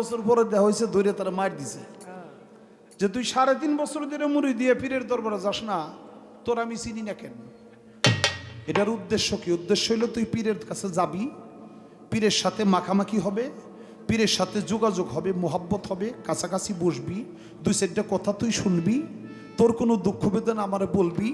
বছর পরে দেওয়া হয়েছে ধরে তারা মার দিছে। যে তুই সাড়ে তিন বছর ধরে মুড়ি দিয়ে পীরের দরবারে যাস না, তোর আমি চিনি না কেন? এটার উদ্দেশ্য কি? উদ্দেশ্য হইল তুই পীরের কাছে যাবি, পীরের সাথে মাখামাখি হবে, পীরের সাথে যোগাযোগ হবে, মোহাব্বত হবে, কাছাকাছি বসবি, দুই চারটা কথা তুই শুনবি তোর কোনো দুঃখ বেদনা আমারে বলবি?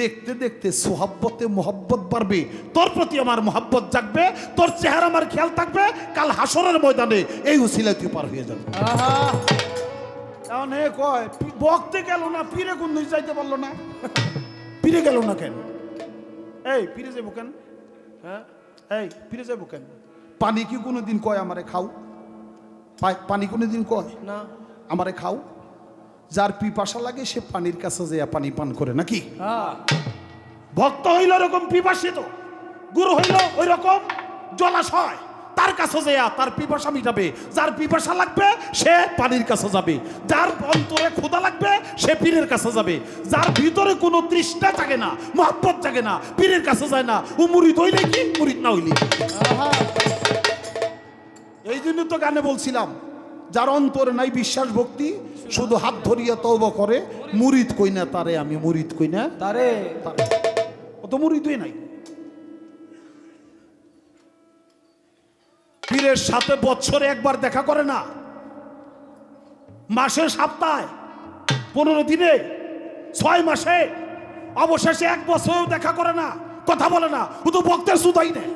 দেখতে দেখতে সোহাব্বতে মোহাব্বত বাড়বে। তোর প্রতি আমার মোহাব্বত জাগবে তোর চেহারা আমার খেয়াল থাকবে কাল হাসরের ময়দানে এই উসিলায় তুই পার হয়ে যাবে। এখন হে কয় বকতে গেল না পীরে কোন দিন যাইতে পারল না? পীরে গেল না কেন? এই পীরে যাব কেন? হ্যাঁ? এই পীরে যাব কেন? পানি কি কোনোদিন কয় আমারে খাও? পানি কোনোদিন কয়? না। আমারে খাও? যার পিপাসা লাগে সে পানির কাছে যে পানি পান করে নাকি? হ্যাঁ। ভক্ত হইল এরকম পিপাসিত গুরু হইল ওই রকম জলাশয় তার কাছে যায় তার পিপাসা মিটাবে। যার পিপাসা লাগবে সে পানির কাছে যাবে। যার অন্তরে ক্ষুদা লাগবে সে পীরের কাছে যাবে। যার ভিতরে কোনো তৃষ্ণা জাগে না মহব্বত জাগে না পীরের কাছে যায় না। ও মুরিদ হইলে কি? মুরিদ না হইলে? এই জন্য তো গানে বলছিলাম যার অন্তরে নাই বিশ্বাস ভক্তি, শুধু হাত ধরিয়া তওবা করে, মুরিদ কই না তারে, আমি মুরিদ কই না তারে, তার। ও তো মুরিদই নাই। পীরের সাথে বছরে একবার দেখা করে না। মাসে, সপ্তাহে, পনেরো দিনে, ছয় মাসে, অবশেষে এক বছরেও দেখা করে না। কথা বলে না। ও তো ভক্তের সুদাই নেই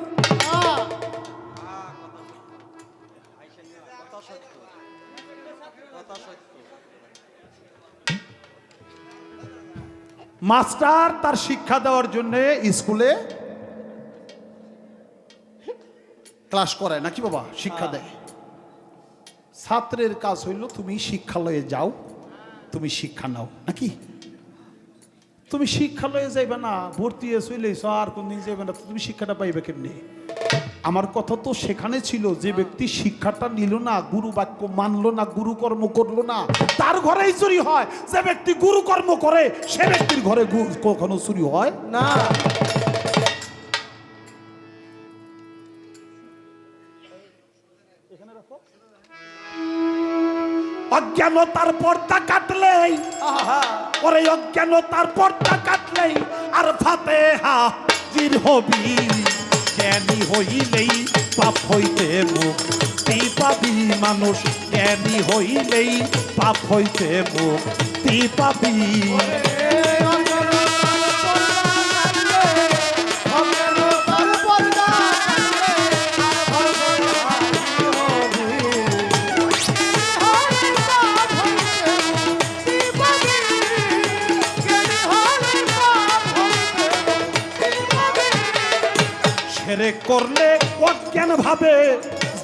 মাস্টার তার শিক্ষা দেওয়ার জন্য স্কুলে ক্লাস করায় নাকি বাবা? শিক্ষা দেয়। ছাত্রের কাজ হইল তুমি শিক্ষালয়ে যাও তুমি শিক্ষা নাও নাকি? তুমি শিক্ষালয়ে যাইবে না ভর্তি হয়ে চলেছ আর কোনদিন যাইবে না তুমি শিক্ষাটা পাইবে কেমনি? আমার কথা তো সেখানে ছিল যে ব্যক্তি শিক্ষাটা নিল না গুরু বাক্য মানলো না গুরু কর্ম করল না তার ঘরেই চুরি হয়। যে ব্যক্তি গুরু কর্ম করে সে ব্যক্তির ঘরে কখনো চুরি হয়? না। অজ্ঞানতার পর্দা কাটলেই ওরে অজ্ঞানতার পর্দা কাটলেই আর ফাতে হাজির হবি। জ্ঞানী হইলেই পাপ হইতে মুক্তি পাবি মানুষ জ্ঞানী হইলেই পাপ হইতে মুক্তি পাবি সেরে করলে অজ্ঞান ভাবে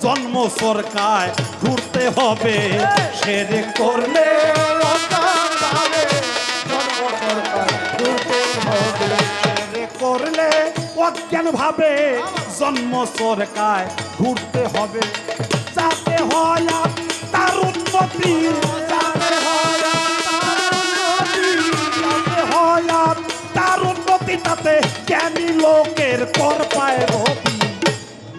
জন্ম সরকায় ঘুরতে হবে। সেরে করলে করলে অজ্ঞান ভাবে জন্ম সরকায় ঘুরতে হবে। যাতে হয় তার উন্নতি। লোকের পর পায় ভবি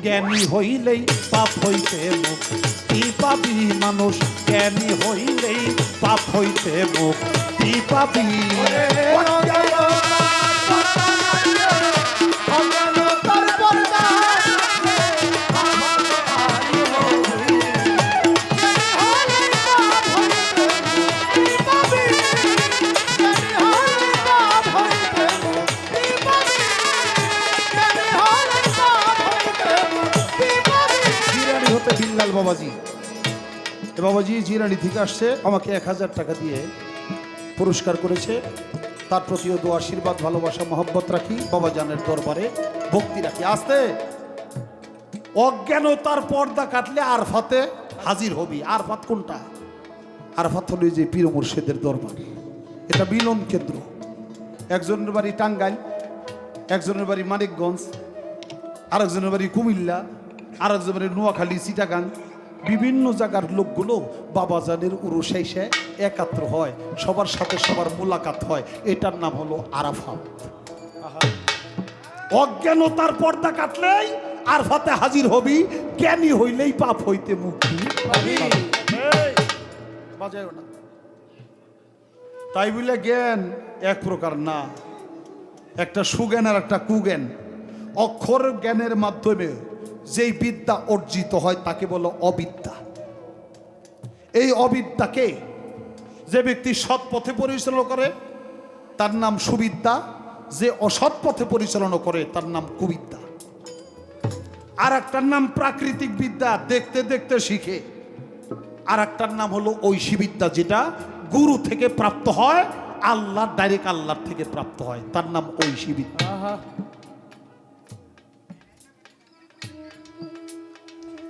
জ্ঞানী হইলেই পাপ হইতে মুক্তি পাবি মানুষ জ্ঞানী হইলেই পাপ হইতে মুক্তি পাবি জিরানি থেকে আসছে, আমাকে এক হাজার টাকা দিয়ে পুরস্কার করেছে। তার প্রতিও দু আশীর্বাদ, ভালোবাসা, মহব্বত রাখি। বাবা জানের দরবারে ভক্তি রাখি। আসতে। অজ্ঞানতার পর্দা কাটলে আরফাতে হাজির হবি। আরফাত কোনটা? আরফাত হলো যে পীর মুর্শেদের দরবার। এটা মিলন কেন্দ্র। একজনের বাড়ি টাঙ্গাইল, একজনের বাড়ি মানিকগঞ্জ, আরেকজনের বাড়ি কুমিল্লা, আরেকজনের বাড়ি নোয়াখালী, চিটাগাং বিভিন্ন জায়গার লোকগুলো বাবাজানের উরুসাইসে একাত্র হয়। সবার সাথে সবার মোলাকাত হয়। এটার নাম হলো আরাফাত। অজ্ঞানতার পর্দা কাটলেই আরফাতে হাজির হবি। জ্ঞানী হইলেই পাপ হইতে মুক্তি। না। তাই বলে জ্ঞান এক প্রকার না। একটা সুজ্ঞান আর একটা কুজ্ঞান। অক্ষর জ্ঞানের মাধ্যমে যেই বিদ্যা অর্জিত হয় তাকে বলো অবিদ্যা। এই অবিদ্যাকে যে ব্যক্তি সৎ পথে পরিচালনা করে, তার নাম সুবিদ্যা। যে অসৎ পথে পরিচালনা করে, তার নাম কুবিদ্যা। আর একটার নাম প্রাকৃতিক বিদ্যা, দেখতে দেখতে শিখে। আর একটার নাম হলো ঐশী বিদ্যা, যেটা গুরু থেকে প্রাপ্ত হয়, আল্লাহ, ডাইরেক্ট আল্লাহর থেকে প্রাপ্ত হয়। তার নাম ঐশী বিদ্যা।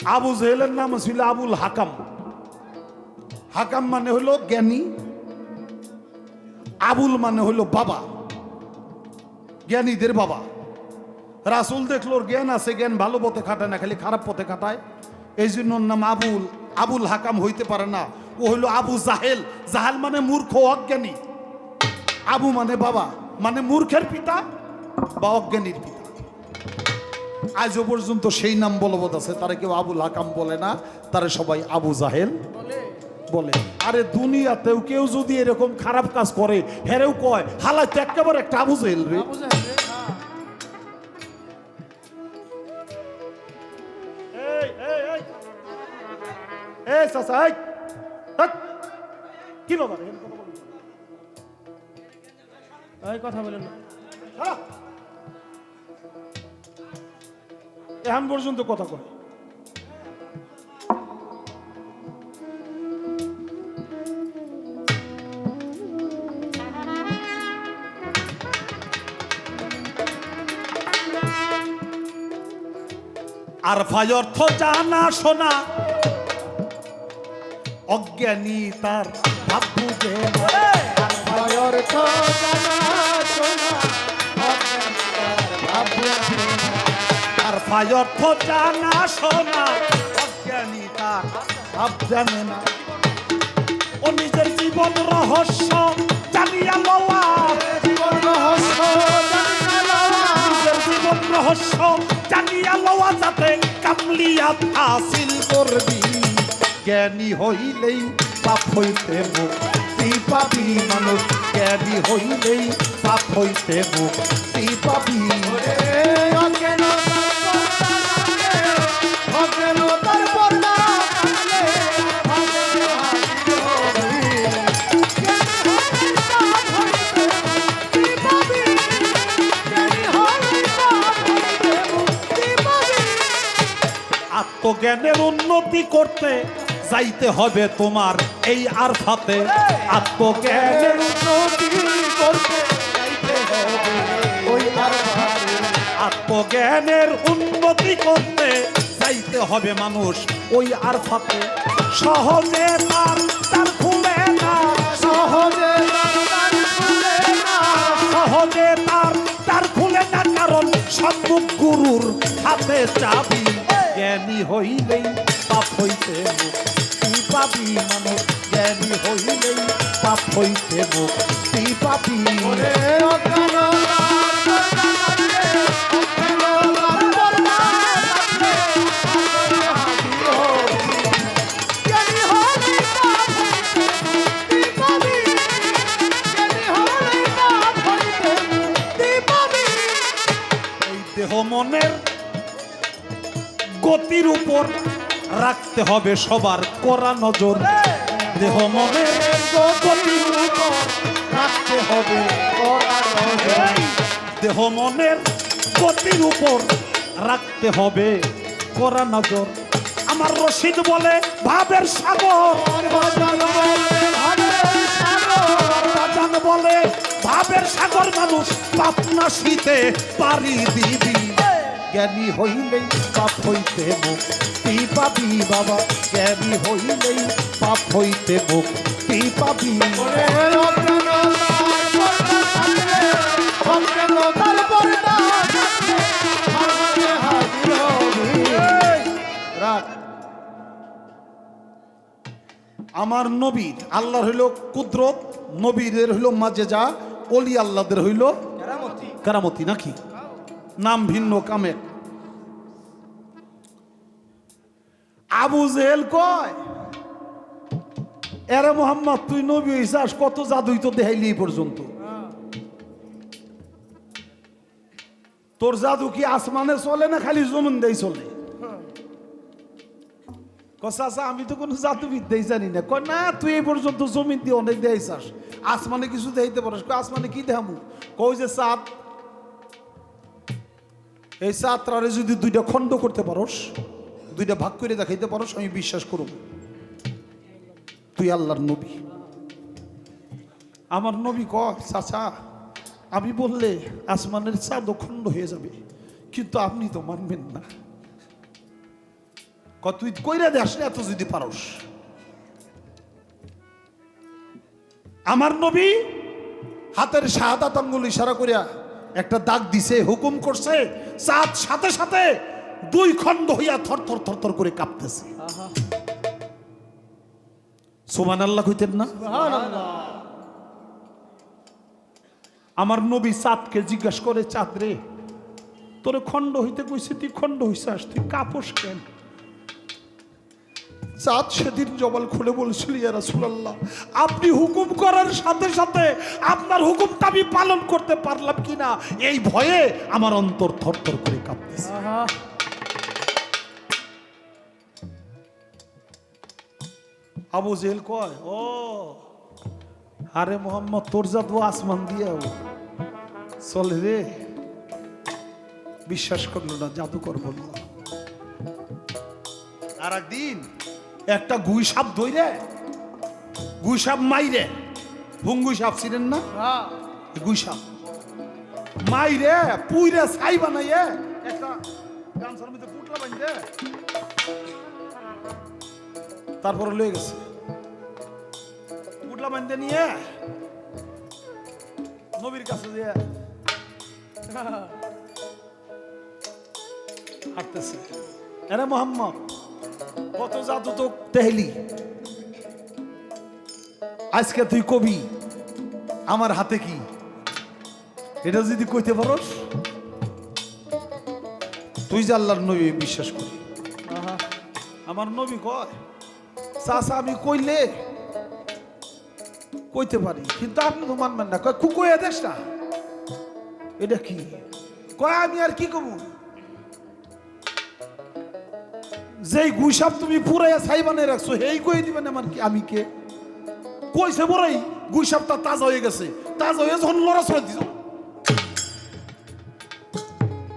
আবু জেহেলের নাম ছিল আবুল হাকাম। হাকাম মানে হলো জ্ঞানী, আবুল মানে হলো বাবা, জ্ঞানীদের বাবা। রাসুল দেখল জ্ঞান আছে, জ্ঞান ভালো পথে খাটায় না, খালি খারাপ পথে খাটায়। এই জন্য ওর নাম আবুল আবুল হাকাম হইতে পারে না। ও হইল আবু জাহেল। জাহেল মানে মূর্খ, অজ্ঞানী। আবু মানে বাবা মানে মূর্খের পিতা বা অজ্ঞানীর পিতা। আজও পর্যন্ত সেই নাম বলবৎ আছে তারা কেউ আবুল হাকাম বলে না তারা সবাই আবু জাহেল বলে। বলে আরে দুনিয়াতেও কেউ যদি এরকম খারাপ কাজ করে হেরেও কয় হালাই তো একেবারে একটা আবু জাহেল রে। আবু জাহেল রে হ্যাঁ। কি এখানে কথা কথা বলেন না। এখন পর্যন্ত কথা কয় আর ভাই অর্থ জানা শোনা অজ্ঞানী তার ভাব বুঝে। অর্থ জানা ভাই অর্থ জানা শোনা অজ্ঞানী তার ভাব জানে না। ও নিজের জীবন রহস্য জানিয়া লওয়া। জীবন রহস্য জীবন রহস্য জানিয়া লওয়া যাতে কামলিয়া হাসিল করবি। জ্ঞানী হইলেই পাপ হইতে মুক্তি পাবি মানুষ। জ্ঞানী হইলেই পাপ হইতে মুক্তি পাবি। আত্মজ্ঞানের উন্নতি করতে যাইতে হবে তোমার এই আরফাতে। আত্মজ্ঞানের উন্নতি করতে। আত্মজ্ঞানের উন্নতি করতে যাইতে হবে মানুষ ওই আরফাতে। সহজে তার খুলে না। সহজে তার তার খুলে না, কারণ সম্মুখ গুরুর হাতে চাবি। জ্ঞানী হইলেই পাপ হইতে মুক্তি। পাবি মানুষ জ্ঞানী হইলেই পাপ হইতে মুক্তি। পাবি? দেহ মনের গতির উপর রাখতে হবে সবার করা নজর। দেহ মনের গতির উপর রাখতে হবে। দেহ মনের গতির উপর রাখতে হবে করা নজর। আমার রশিদ বলে, ভাবের সাগর। বলে, ভাবের সাগর মানুষ পাপনা শীতে পারি দিবি। জ্ঞানী হইলেই পাপ হইতে মুক্তি পাবি বাবা? জ্ঞানী হইলেই পাপ হইতে মুক্তি পাবি আমার নবীর আল্লাহর হইল কুদরত নবীদের হইল মাজেজা অলি আল্লাহদের হইল কারামতি নাকি? নাম ভিন্ন কামে। আবু জেহেল কয়, এরে মোহাম্মদ, তুই নবী হইসাস কত জাদুই তো দেখাইলি এই পর্যন্ত। তোর জাদু কি আসমানে চলে না খালি জমিন দেই চলে কসাসা আমি তো কোনো জাদুবিদ্যাই জানি না। কয়, না, তুই এই পর্যন্ত জমিন দিয়ে অনেক দেখাইছাস। আসমানে কিছু দেখাইতে পারিস? আসমানে কি দেখামু? কই যে, চাঁদ এই চাঁদটারে যদি দুইটা খণ্ড করতে পারস, দুইটা ভাগ করে দেখাইতে পারস, আমি বিশ্বাস করব তুই আল্লাহর নবী। আমার নবী ক চাচা, আমি বললে আসমানের চাঁদ খণ্ড হয়ে যাবে, কিন্তু আপনি তো মানবেন না। ক তুই কইরা দেস না এত যদি পারস। আমার নবী হাতের শাহাদাত আঙ্গুল ইশারা করিয়া একটা দাগ দিছে হুকুম করছে চাঁদ সাথে সাথে দুই খণ্ড হইয়া থর থর থর থর করে কাঁপতেছে। সোমান আল্লাহ কইতেন না? আমার নবী চাঁদকে জিজ্ঞাসা করে চাঁদ রে তোরে খণ্ড হইতে কইছে তুই খণ্ড হইছাস তুই কাপস কেন? চাঁদ সেদিন জবাল খুলে বলছিল ইয়া রাসূলুল্লাহ আপনি হুকুম করার সাথে সাথে আপনার হুকুমটা আমি পালন করতে পারলাম কিনা? এই ভয়ে আমার অন্তর থরথর করে কাঁপতেছে। আবু জেল কয় ও আরে মোহাম্মদ তোর জাদু আসমান দিয়ে চলে রে। বিশ্বাস করল না জাদুকর বলল। আর একদিন একটা গুই সাপ ধইরে গুই সাপ মাইরে। ভুঙ্গুই সাপ ছিলেন না? গুই সাপ। মাইরে পুইরে ছাই বানাইয়ে একটা গামছার মধ্যে পুটলা বান্ধে তারপরে লয়ে গেছে। পুটলা বান্ধে নিয়ে নবীর কাছে দিয়ে হাঁটতেছে। এরে মোহাম্মদ কত জাদু তো তেহলি। আজকে তুই কবি আমার হাতে কি? এটা যদি কইতে পারস? তুই যে আল্লাহর নবী বিশ্বাস করি। আমার নবী কয়? চাচা আমি কইলে কইতে পারি কিন্তু আপনি তো মানবেন না। কয় কুকুয়া দেশ না। এটা কি? কয় আমি আর কি কমু যেই গুইসাপ তুমি পুরাইয়া ছাই বানাই রাখছো এই কই দিবেন আমার কি আমি কে? কইছে বড়াই গুইসাপটা তাজা হয়ে গেছে। তাজা হয়ে যখন লড়া ছড়া দিছ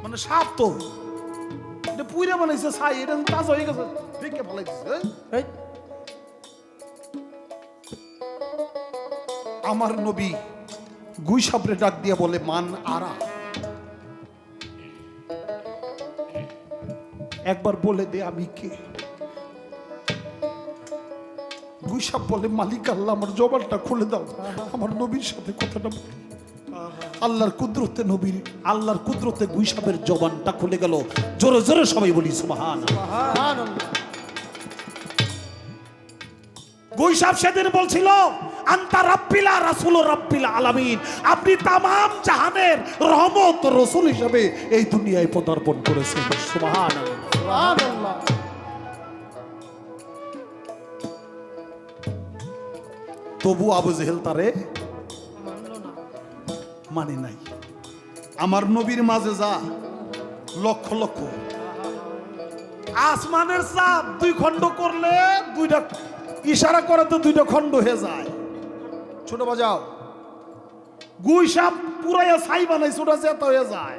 মানে সাপ তো। এটা পুইরা বানাইছে ছাই এটা তাজা হয়ে গেছে দেখে ভালো এই আমার নবী গুইসাপরে ডাক দিয়া বলে মান আরা। একবার বলে দে আমি কে? গুইসাপ বলে, মালিক আল্লাহ, আমার জবানটা খুলে দাও। আমার নবীর সাথে কথাটা বলি। আল্লাহর কুদরতে নবীর, আল্লাহর কুদরতে গুইসাপের জবানটা খুলে গেল। জোরে জোরে সবাই বলি সুবহান গুইসাপ সেদিন বলছিল, আন্তা রাসূল আলামিন। আপনি তামাম জাহানের রহমত রসুল হিসেবে এই দুনিয়ায় পদার্পণ করেছেন। তবু আবু জেহেল তারে মানে নাই। আমার নবীর মাঝে যা লক্ষ লক্ষ। আসমানের চাপ দুই খণ্ড করলে দুইটা ইশারা করে তো দুইটা খণ্ড হয়ে যায়। ছোট বাজাও। গুই সাপ পুরাইয়া ছাই বানাই ছোটা চেতা হয়ে যায়।